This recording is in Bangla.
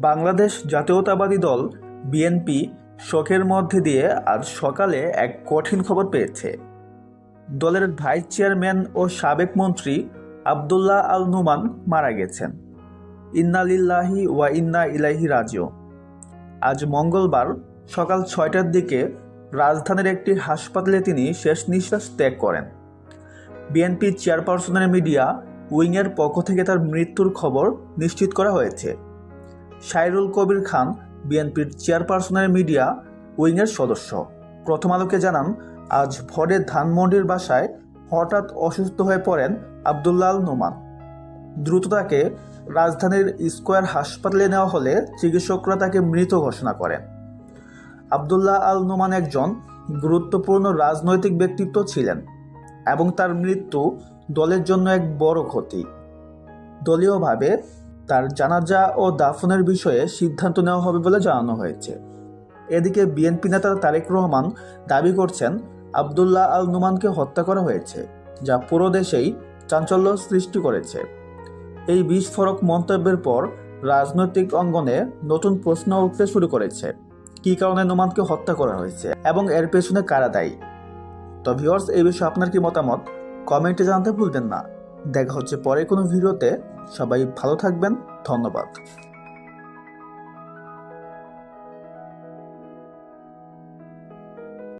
বাংলাদেশ জাতীয়তাবাদী দল, বিএনপি, শোকের মধ্যে দিয়ে আজ সকালে এক কঠিন খবর পেয়েছে। দলের ভাইস চেয়ারম্যান ও সাবেক মন্ত্রী আবদুল্লাহ আল নুমান মারা গেছেন। ইন্না লিল্লাহি ওয়া ইন্না ইলাহি রাজিও আজ মঙ্গলবার সকাল ছয়টার দিকে রাজধানীর একটি হাসপাতালে তিনি শেষ নিঃশ্বাস ত্যাগ করেন। বিএনপি চেয়ারপারসনের মিডিয়া উইংয়ের পক্ষ থেকে তার মৃত্যুর খবর নিশ্চিত করা হয়েছে। সাইরুল কবির খান, বিএনপির চেয়ারপারসনের মিডিয়া উইংয়ের সদস্য। প্রথম আলোকে জানান, আজ ভোরে ধানমন্ডির বাসায় হঠাৎ অসুস্থ হয়ে পড়েন আবদুল্লাহ আল নোমান। দ্রুত তাকে রাজধানীর স্কোয়ার হাসপাতালে নেওয়া হলে চিকিৎসকরা তাকে মৃত ঘোষণা করেন। আবদুল্লাহ আল নোমান একজন গুরুত্বপূর্ণ রাজনৈতিক ব্যক্তিত্ব ছিলেন এবং তার মৃত্যু দলের জন্য এক বড় ক্ষতি। দলীয়ভাবে তার জানাজা ও দাফনের বিষয়ে সিদ্ধান্ত নেওয়া হবে বলে জানানো হয়েছে। এদিকে বিএনপি নেতা তারেক রহমান দাবি করছেন, আবদুল্লাহ আল নুমানকে হত্যা করা হয়েছে, যা পুরো দেশেই চাঞ্চল্য সৃষ্টি করেছে। এই বিস্ফোরক মন্তব্যের পর রাজনৈতিক অঙ্গনে নতুন প্রশ্ন উঠতে শুরু করেছে, কী কারণে নোমানকে হত্যা করা হয়েছে এবং এর পেছনে কারা দায়ী? তো ভিওর্স এই বিষয়ে আপনার কি মতামত? কমেন্টে জানাতে ভুলবেন না। দেখা হচ্ছে পরে কোনো ভিডিওতে। সবাই ভালো থাকবেন ধন্যবাদ।